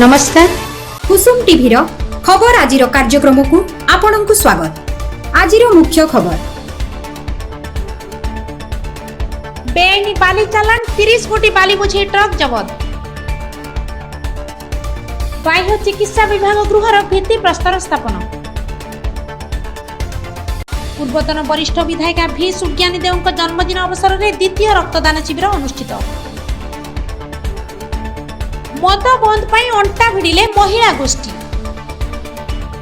ନମସ୍କାର କୁସୁମ ଟିଭିର ଖବର ଆଜିର କାର୍ଯ୍ୟକ୍ରମକୁ ଆପଣଙ୍କୁ ସ୍ୱାଗତ ଆଜିର ମୁଖ୍ୟ ଖବର ବେଆଇନ ବାଲି ଚାଲାଣ ତିରିଶ କୋଟି ବାଲି ବୋଝେଇ ଟ୍ରକ୍ ଜବତ ବାହ୍ୟ ଚିକିତ୍ସା ବିଭାଗ ଗୃହର ଭିତ୍ତିପ୍ରସ୍ତର ସ୍ଥାପନ ପୂର୍ବତନ ବରିଷ୍ଠ ବିଧାୟିକା ଭି ସୁଜ୍ଞାନୀ ଦେଓଙ୍କ ଜନ୍ମଦିନ ଅବସରରେ ଦ୍ୱିତୀୟ ରକ୍ତଦାନ ଶିବିର ଅନୁଷ୍ଠିତ ମଦ ବନ୍ଦ ପାଇଁ ଅଣ୍ଟା ଭିଡ଼ିଲେ ମହିଳା ଗୋଷ୍ଠୀ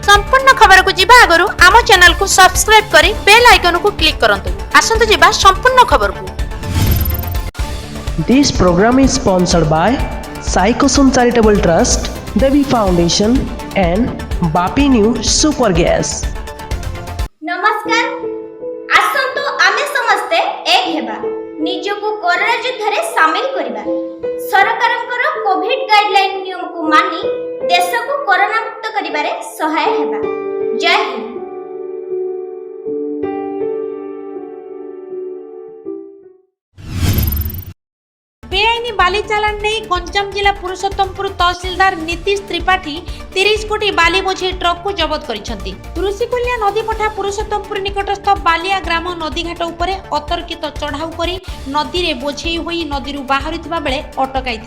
ସମ୍ପୂର୍ଣ୍ଣ ଖବରକୁ ଯିବା ଆଗରୁ ଆମ ଚ୍ୟାନେଲକୁ ସବସ୍କ୍ରାଇବ୍ କରି ବେଲ୍ ଆଇକନକୁ କ୍ଲିକ୍ କରନ୍ତୁ ଆସନ୍ତୁ ଯିବା ସମ୍ପୂର୍ଣ୍ଣ ଖବରକୁ This program is sponsored by Psychosun Charitable Trust, Devi Foundation and Bapi New Super Gas. ନମସ୍କାର ଆସନ୍ତୁ ଆମେ ସମସ୍ତେ ଏକ ହେବା ନିଜକୁ କରୋନା ଯୁଦ୍ଧରେ ସାମିଲ କରିବା ସରକାରଙ୍କର କୋଭିଡ ଗାଇଡ଼ଲାଇନ୍ ନିୟମକୁ ମାନି ଦେଶକୁ କରୋନା ମୁକ୍ତ କରିବାରେ ସହାୟ ହେବା ଜୟ ହିନ୍ଦ বাহিনী বালি চালান নেই গঞ্জাম জেলা পুরুষোত্তমপুর তহসিলদার নীতিশ ত্রিপাঠী তিরিশ কোটি বালি বোঝেই ট্রকু জবত করেছেন ঋষিকুলিয়া পঠা পুরুষোত্তমপুর নিকটস্থ বালিয়া গ্রাম নদীঘাট উপরে অতর্কিত চড়াও করে নদীরে বোঝেই হয়ে নদী বাহারি বেড়ে অটকাই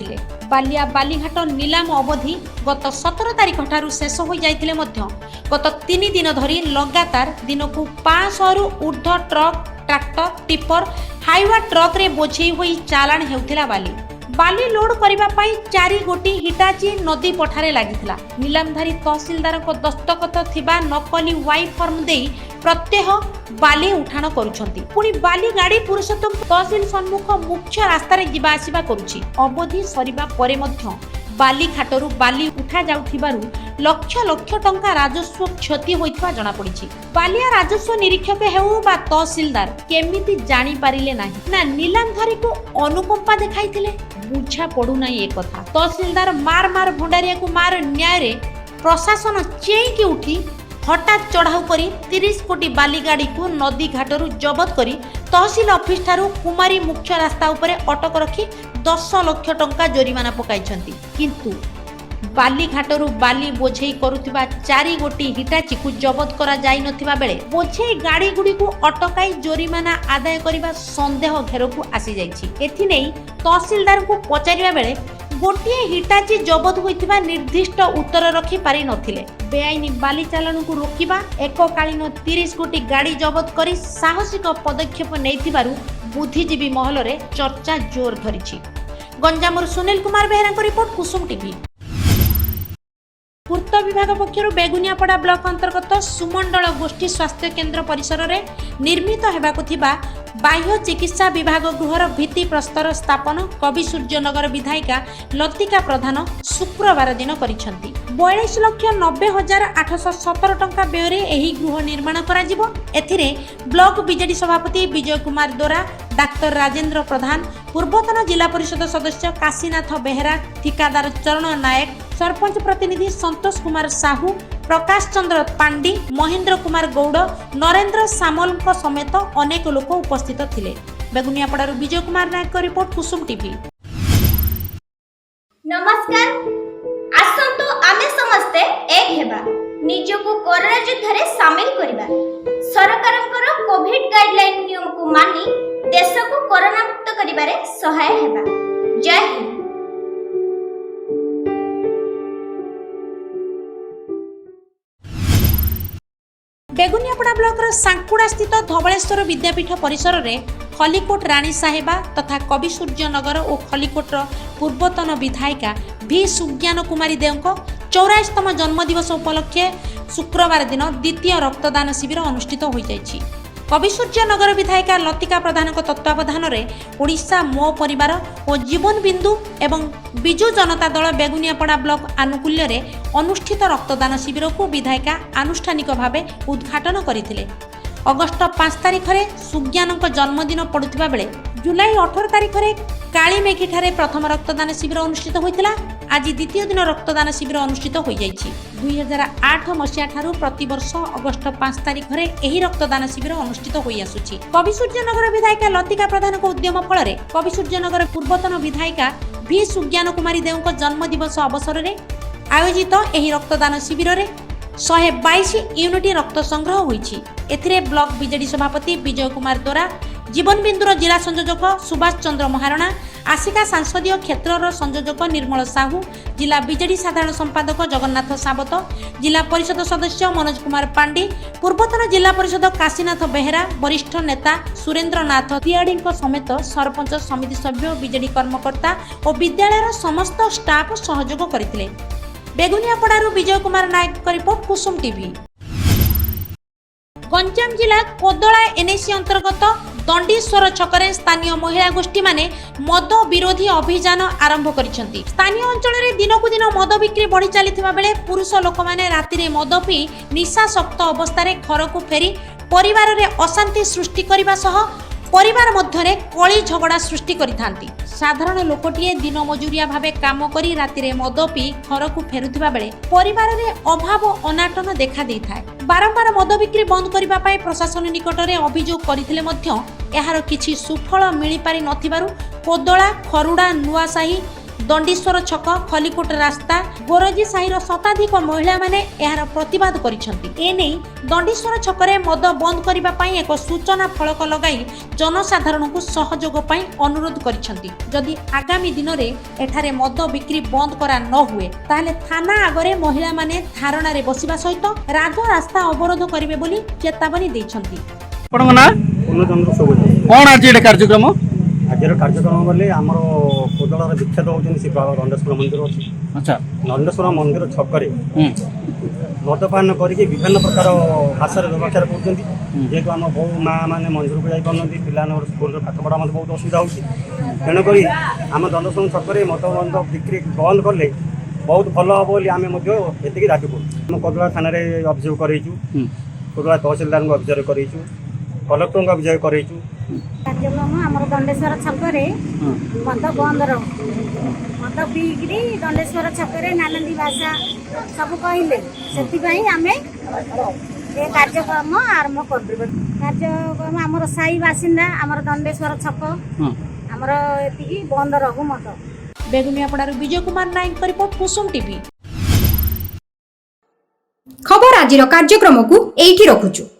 বালিয়া বালিঘাট নিলাম অবধি গত সতেরো তারিখ ঠার শেষ হয়ে যাই গত তিন দিন ধর লগাতার দিনক পাঁচশহ ঊর্ধ্ব ট্রক ট্রাক্টর টিপর হাইওয়া ট্রক্রে বোঝেই হয়ে চালাণ হেউলা বালি ବାଲି ଲୋଡ୍ କରିବା ପାଇଁ ଚାରି ଗୋଟି ହିଟାଚି ନଦୀ ପଠାରେ ଲାଗିଥିଲା ନିଲାମଧାରୀ ତହସିଲଦାରଙ୍କ ଦସ୍ତଖତ ଥିବା ନକଲି ୱାଇ ଫର୍ମ ଦେଇ ପ୍ରତ୍ୟହ ବାଲି ଉଠାଣ କରୁଛନ୍ତି ପୁଣି ବାଲି ଗାଡ଼ି ପୁରୁଷୋତ୍ତମ ତହସିଲ ସମ୍ମୁଖ ମୁଖ୍ୟ ରାସ୍ତାରେ ଯିବା ଆସିବା କରୁଛି ଅବଧି ସରିବା ପରେ ମଧ୍ୟ ବାଲି ଖାଟରୁ ବାଲି ଉଠାଯାଉଥିବାରୁ ଲକ୍ଷ ଲକ୍ଷ ଟଙ୍କା ରାଜସ୍ୱ କ୍ଷତି ହୋଇଥିବା ଜଣାପଡ଼ିଛି ବାଲିଆ ରାଜସ୍ୱ ନିରୀକ୍ଷକ ହେଉ ବା ତହସିଲଦାର କେମିତି ଜାଣିପାରିଲେ ନାହିଁ ନା ନିଲାମଧାରୀକୁ ଅନୁକମ୍ପା ଦେଖାଇଥିଲେ ବୁଝା ପଡ଼ୁନାହିଁ ଏକଥା ତହସିଲଦାର ମାର ମାର ଭଣ୍ଡାରିଆକୁ ମାର ନ୍ୟାୟରେ ପ୍ରଶାସନ ଚେଇଁକି ଉଠି হঠাৎ চড়াও করে তিরিশ কোটি বালি গাড়িকে নদী ঘাটর জবত করে তহসিল অফিস ঠার কুমারী মুখ্য রাস্তা উপরে অটক রখি দশ লক্ষ টঙ্কা জরিমানা পকাইছেন কিন্তু ବାଲିଘାଟରୁ ବାଲି ବୋଝେଇ କରୁଥିବା ଚାରି ଗୋଟି ହିଟାଚିକୁ ଜବତ କରାଯାଇନଥିବା ବେଳେ ବୋଝେଇ ଗାଡ଼ିଗୁଡ଼ିକୁ ଅଟକାଇ ଜରିମାନା ଆଦାୟ କରିବା ସନ୍ଦେହ ଘେରକୁ ଆସିଯାଇଛି ଏଥିନେଇ ତହସିଲଦାରଙ୍କୁ ପଚାରିବା ବେଳେ ଗୋଟିଏ ହିଟାଚି ଜବତ ହୋଇଥିବା ନିର୍ଦ୍ଦିଷ୍ଟ ଉତ୍ତର ରଖିପାରି ନଥିଲେ ବେଆଇନ ବାଲି ଚାଲାଣକୁ ରୋକିବା ଏକକାଳୀନ ତିରିଶ ଗୋଟି ଗାଡ଼ି ଜବତ କରି ସାହସିକ ପଦକ୍ଷେପ ନେଇଥିବାରୁ ବୁଦ୍ଧିଜୀବୀ ମହଲରେ ଚର୍ଚ୍ଚା ଜୋର ଧରିଛି ଗଞ୍ଜାମରୁ ସୁନିଲ କୁମାର ବେହେରାଙ୍କ ରିପୋର୍ଟ କୁସୁମ ଟିଭି ପୂର୍ତ୍ତ ବିଭାଗ ପକ୍ଷରୁ ବେଗୁନିଆପଡ଼ା ବ୍ଲକ ଅନ୍ତର୍ଗତ ସୁମଣ୍ଡଳ ଗୋଷ୍ଠୀ ସ୍ୱାସ୍ଥ୍ୟ କେନ୍ଦ୍ର ପରିସରରେ ନିର୍ମିତ ହେବାକୁ ଥିବା ବାହ୍ୟ ଚିକିତ୍ସା ବିଭାଗ ଗୃହର ଭିତ୍ତିପ୍ରସ୍ତର ସ୍ଥାପନ କବି ସୂର୍ଯ୍ୟନଗର ବିଧାୟିକା ଲତିକା ପ୍ରଧାନ ଶୁକ୍ରବାର ଦିନ କରିଛନ୍ତି ବୟାଳିଶ ଲକ୍ଷ ନବେ ହଜାର ଆଠଶହ ସତର ଟଙ୍କା ବ୍ୟୟରେ ଏହି ଗୃହ ନିର୍ମାଣ କରାଯିବ ଏଥିରେ ବ୍ଲକ ବିଜେଡି ସଭାପତି ବିଜୟ କୁମାର ଦୋରା ଡାକ୍ତର ରାଜେନ୍ଦ୍ର ପ୍ରଧାନ ପୂର୍ବତନ ଜିଲ୍ଲା ପରିଷଦ ସଦସ୍ୟ କାଶୀନାଥ ବେହେରା ଠିକାଦାର ଚରଣ ନାୟକ ସରପଞ୍ଚ ପ୍ରତିନିଧି ସନ୍ତୋଷ କୁମାର ସାହୁ ପ୍ରକାଶ ଚନ୍ଦ୍ର ପାଣ୍ଡି ମହେନ୍ଦ୍ର କୁମାର ଗୌଡ଼ ନରେନ୍ଦ୍ର ସାମଲଙ୍କ ସମେତ ଅନେକ ଲୋକ ଉପସ୍ଥିତ ଥିଲେ ବେଗୁନିଆପଡ଼ାରୁ ବିଜୟ କୁମାର ନାୟକଙ୍କ ରିପୋର୍ଟ କୁସୁମ ଟିଭି ନମସ୍କାର ଆସନ୍ତୁ ଆମେ ସମସ୍ତେ ଏକ ହେବା ନିଜକୁ କରୋନା ଯୁଦ୍ଧରେ ସାମିଲ କରିବା ସରକାରଙ୍କର କୋଭିଡ ଗାଇଡଲାଇନ ନିୟମକୁ ମାନି ଦେଶକୁ କରୋନା ମୁକ୍ତ କରିବାରେ ସହାୟ ହେବା ଜୟ ହିନ୍ଦ ବେଗୁନିଆପଡ଼ା ବ୍ଲକର ସାଙ୍କୁଡ଼ାସ୍ଥିତ ଧବଳେଶ୍ୱର ବିଦ୍ୟାପୀଠ ପରିସରରେ ଖଲିକୋଟ ରାଣୀ ସାହେବା ତଥା କବି ସୂର୍ଯ୍ୟନଗର ଓ ଖଲିକୋଟର ପୂର୍ବତନ ବିଧାୟିକା ଭି ସୁଜ୍ଞାନ କୁମାରୀ ଦେଓଙ୍କ ଚଉରାଳିଶତମ ଜନ୍ମଦିବସ ଉପଲକ୍ଷେ শুক্রবার দিন দ্বিতীয় রক্তদান শিবির অনুষ্ঠিত হয়ে যাই କବିସୂର୍ଯ୍ୟ ନଗର ବିଧାୟିକା ଲତିକା ପ୍ରଧାନଙ୍କ ତତ୍ତ୍ୱାବଧାନରେ ଓଡ଼ିଶା ମୋ ପରିବାର ଓ ଜୀବନ ବିନ୍ଦୁ ଏବଂ ବିଜୁ ଜନତା ଦଳ ବେଗୁନିଆପଡ଼ା ବ୍ଲକ ଆନୁକୂଲ୍ୟରେ ଅନୁଷ୍ଠିତ ରକ୍ତଦାନ ଶିବିରକୁ ବିଧାୟିକା ଆନୁଷ୍ଠାନିକ ଭାବେ ଉଦ୍ଘାଟନ କରିଥିଲେ ଅଗଷ୍ଟ ପାଞ୍ଚ ତାରିଖରେ ସୁଜ୍ଞାନଙ୍କ ଜନ୍ମଦିନ ପଡ଼ୁଥିବା ବେଳେ ଜୁଲାଇ ଅଠର ତାରିଖରେ କାଳିମେଘିଠାରେ ପ୍ରଥମ ରକ୍ତଦାନ ଶିବିର ଅନୁଷ୍ଠିତ ହୋଇଥିଲା ଆଜି ଦ୍ୱିତୀୟ ଦିନ ରକ୍ତଦାନ ଶିବିର ଅନୁଷ୍ଠିତ ହୋଇଯାଇଛି ଦୁଇହଜାର ଆଠ ମସିହାଠାରୁ ପ୍ରତିବର୍ଷ ଅଗଷ୍ଟ ପାଞ୍ଚ ତାରିଖରେ ଏହି ରକ୍ତଦାନ ଶିବିର ଅନୁଷ୍ଠିତ ହୋଇଆସୁଛି କବି ସୂର୍ଯ୍ୟନଗର ବିଧାୟିକା ଲତିକା ପ୍ରଧାନଙ୍କ ଉଦ୍ୟମ ଫଳରେ କବି ସୂର୍ଯ୍ୟନଗର ପୂର୍ବତନ ବିଧାୟିକା ଭି ସୁଜ୍ଞାନ କୁମାରୀ ଦେଓଙ୍କ ଜନ୍ମଦିବସ ଅବସରରେ ଆୟୋଜିତ ଏହି ରକ୍ତଦାନ ଶିବିରରେ ଶହେ ବାଇଶ ୟୁନିଟ୍ ରକ୍ତ ସଂଗ୍ରହ ହୋଇଛି ଏଥିରେ ବ୍ଲକ ବିଜେଡି ସଭାପତି ବିଜୟ କୁମାର ଦୋରା ଜୀବନବିନ୍ଦୁର ଜିଲ୍ଲା ସଂଯୋଜକ ସୁଭାଷ ଚନ୍ଦ୍ର ମହାରଣା ଆସିକା ସାଂସଦୀୟ କ୍ଷେତ୍ରର ସଂଯୋଜକ ନିର୍ମଳ ସାହୁ ଜିଲ୍ଲା ବିଜେଡି ସାଧାରଣ ସମ୍ପାଦକ ଜଗନ୍ନାଥ ସାବତ ଜିଲ୍ଲା ପରିଷଦ ସଦସ୍ୟ ମନୋଜ କୁମାର ପାଣ୍ଡି ପୂର୍ବତନ ଜିଲ୍ଲା ପରିଷଦ କାଶୀନାଥ ବେହେରା ବରିଷ୍ଠ ନେତା ସୁରେନ୍ଦ୍ର ନାଥ ତିଆଡ଼ିଙ୍କ ସମେତ ସରପଞ୍ଚ ସମିତି ସଭ୍ୟ ବିଜେଡି କର୍ମକର୍ତ୍ତା ଓ ବିଦ୍ୟାଳୟର ସମସ୍ତ ଷ୍ଟାଫ୍ ସହଯୋଗ କରିଥିଲେ বেগুনিয়াপড়ার বিজয় কুমার নায়কଙ୍କ ରିପୋର୍ଟ କୁସୁମ ଟିଭି ଗଞ୍ଜାମ ଜିଲ୍ଲା କୋଦଳା ଏନ୍ଏସି ଅନ୍ତର୍ଗତ ଦଣ୍ଡିଶ୍ୱର ଛକରେ ସ୍ଥାନୀୟ ମହିଳା ଗୋଷ୍ଠୀମାନେ ମଦ ବିରୋଧୀ ଅଭିଯାନ ଆରମ୍ଭ କରିଛନ୍ତି ସ୍ଥାନୀୟ ଅଞ୍ଚଳରେ ଦିନକୁ ଦିନ ମଦ ବିକ୍ରି ବଢ଼ି ଚାଲିଥିବା ବେଳେ ପୁରୁଷ ଲୋକମାନେ ରାତିରେ ମଦ ପିଇ ନିଶାସକ୍ତ ଅବସ୍ଥାରେ ଘରକୁ ଫେରି ପରିବାରରେ ଅଶାନ୍ତି ସୃଷ୍ଟି କରିବା ସହ পরিবার মধ্যে কলি ঝগড়া সৃষ্টি করে থাকে সাধারণ লোকটিয়ে দিনমজুরিয়া ভাবে কাম করে রাতে মদ পি ঘরক ফেরুবা বেড়ে পরিবারের অভাব অনাটন দেখা দিয়ে বারম্বার মদ বিক্রি বন্ধ করা প্রশাসন নিকটরে অভিযোগ করে এর কিছু সুফল মিপারি নথিবারু কোদলা খরুড়া নুয়াসাহি ଦଣ୍ଡେଶ୍ୱର ଛକ ଖଲିକୋଟ ରାସ୍ତା ଗୋରଜି ସାହିର ଶତାଧିକ ମହିଳାମାନେ ଏହାର ପ୍ରତିବାଦ କରିଛନ୍ତି ଏନେଇ ଦଣ୍ଡେଶ୍ୱର ଛକରେ ମଦ ବନ୍ଦ କରିବା ପାଇଁ ଏକ ସୂଚନା ଫଳକ ଲଗାଇ ଜନସାଧାରଣଙ୍କୁ ସହଯୋଗ ପାଇଁ ଅନୁରୋଧ କରିଛନ୍ତି ଯଦି ଆଗାମୀ ଦିନରେ ଏଠାରେ ମଦ ବିକ୍ରି ବନ୍ଦ କରା ନ ହୁଏ ତାହେଲେ ଥାନା ଆଗରେ ମହିଳାମାନେ ଧାରଣାରେ ବସିବା ସହିତ ରାଜରାସ୍ତା ଅବରୋଧ କରିବେ ବୋଲି ଚେତାବନୀ ଦେଇଛନ୍ତି ଆପଣଙ୍କ ନାଁ ପୂର୍ଣ୍ଣଚନ୍ଦ୍ର ସବୁଜ କ'ଣ ଆଜି ଏଇଟା କାର୍ଯ୍ୟକ୍ରମ ଆଜିର କାର୍ଯ୍ୟକ୍ରମ ବୋଲି ଆମର କୋଦଳର ବିଖ୍ୟାତ ହେଉଛନ୍ତି ଶିବ ବାବା ଦଣ୍ଡେଶ୍ୱର ମନ୍ଦିର ଅଛି ଆଚ୍ଛା ଦଣ୍ଡେଶ୍ୱର ମନ୍ଦିର ଛକରେ ମଦପାନ କରିକି ବିଭିନ୍ନ ପ୍ରକାର ଭାଷାରେ ବ୍ୟବଖ୍ୟାର କରୁଛନ୍ତି ଯେହେତୁ ଆମ ବହୁ ମାଆମାନେ ମନ୍ଦିରକୁ ଯାଇପାରୁନାହାନ୍ତି ପିଲାମାନଙ୍କ ସ୍କୁଲରେ ପାଠପଢ଼ା ମଧ୍ୟ ବହୁତ ଅସୁବିଧା ହେଉଛି ତେଣୁକରି ଆମ ଦଣ୍ଡେଶ୍ୱର ଛକରେ ମଦବନ୍ଧ ବିକ୍ରି ବନ୍ଦ କଲେ ବହୁତ ଭଲ ହେବ ବୋଲି ଆମେ ମଧ୍ୟ ଏତିକି ଦାବି କରୁଛୁ ଆମ କୋଦଳା ଥାନାରେ ଅଭିଯୋଗ କରେଇଛୁ କୋଦଳା ତହସିଲଦାରଙ୍କୁ ଅଭିଯୋଗ କରେଇଛୁ କଲେକ୍ଟରଙ୍କୁ ଅଭିଯୋଗ କରେଇଛୁ କାର୍ଯ୍ୟକ୍ରମ ଆମର ଦଣ୍ଡେଶ୍ୱର ଛକରେ ମଦ ବନ୍ଦ ରହୁ ମଦ ପିଇକିରି ଦଣ୍ଡେଶ୍ୱର ଛକରେ ନାଲନ୍ଦୀ ଭାଷା ସବୁ କହିଲେ ସେଥିପାଇଁ ଆମେ ଏ କାର୍ଯ୍ୟକ୍ରମ ଆରମ୍ଭ କରିଦେବୁ କାର୍ଯ୍ୟକ୍ରମ ଆମର ସାହି ବାସିନ୍ଦା ଆମର ଦଣ୍ଡେଶ୍ୱର ଛକ ଆମର ଏତିକି ବନ୍ଦ ରହୁ ମଦ ବେଗୁନିଆପଡ଼ାରୁ ବିଜୟ କୁମାର ନାୟକଙ୍କ ରିପୋର୍ଟ କୁସୁମ ଟିଭି ଖବର ଆଜିର କାର୍ଯ୍ୟକ୍ରମକୁ ଏଇଠି ରଖୁଛୁ